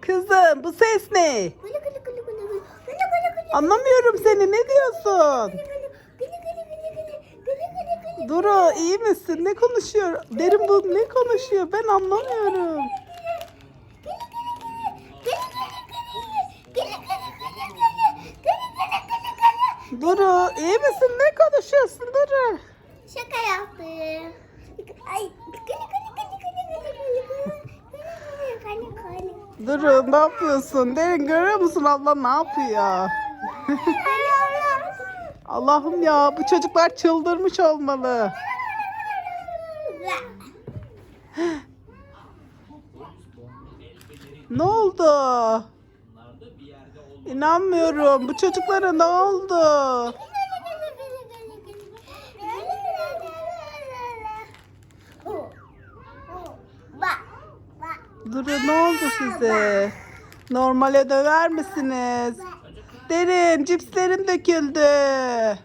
Kızım bu ses ne? Anlamıyorum seni ne diyorsun? Duru iyi misin? Ne konuşuyor? Derin bu ne konuşuyor? Ben anlamıyorum. Duru iyi misin? Ne konuşuyorsun Duru? Şaka yaptım. Ay, gülü gülü. Duru ne yapıyorsun? Derin görüyor musun abla ne yapıyor? Allah'ım ya bu çocuklar çıldırmış olmalı. Ne oldu? İnanmıyorum. Bu çocuklara ne oldu? Duru ne oldu size? Normale döner misiniz? Derin cipslerin döküldü.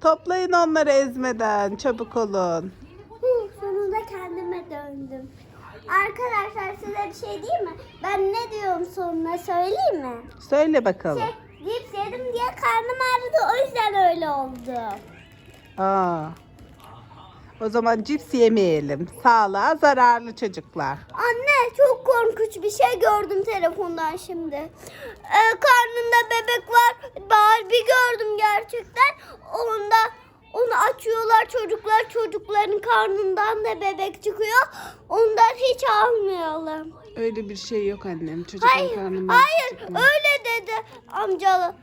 Toplayın onları ezmeden. Çabuk olun. Sonunda kendime döndüm. Arkadaşlar size bir şey diyeyim mi? Ben ne diyorum sonuna söyleyeyim mi? Söyle bakalım. Şey, cips yedim diye karnım ağrıdı o yüzden öyle oldu. Aa. O zaman cips yemeyelim. Sağlığa zararlı çocuklar. Anne çok korkunç bir şey gördüm telefondan şimdi. Ee, karnında bebek var. Barbie gördüm gerçekten. Onda onu açıyorlar çocuklar. Çocukların karnından da bebek çıkıyor. Ondan hiç almayalım. Öyle bir şey yok annem. Çocukların Hayır, karnından hayır çıkmaz. öyle dedi amcalı.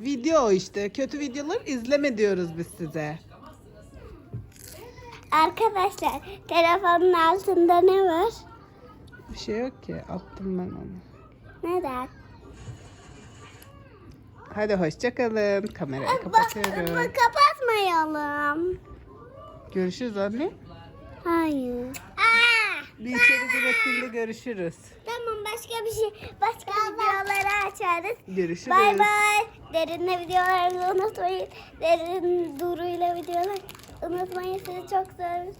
Video işte. Kötü videoları izleme diyoruz biz size. Arkadaşlar telefonun altında ne var? Bir şey yok ki. Attım ben onu. Neden? Hadi hoşçakalın. Kamerayı Bak, kapatıyorum. bak, kapatmayalım. Görüşürüz anne. Hayır. Aa! Bir içeri girettiğinde görüşürüz. Tamam başka bir şey. Başka videoları açarız. Görüşürüz. Bay bay. Derinle videoları unutmayın. Derin Duru'yla videoları unutmayın. Sizi çok seviyorum.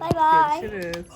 Bay bay. Görüşürüz.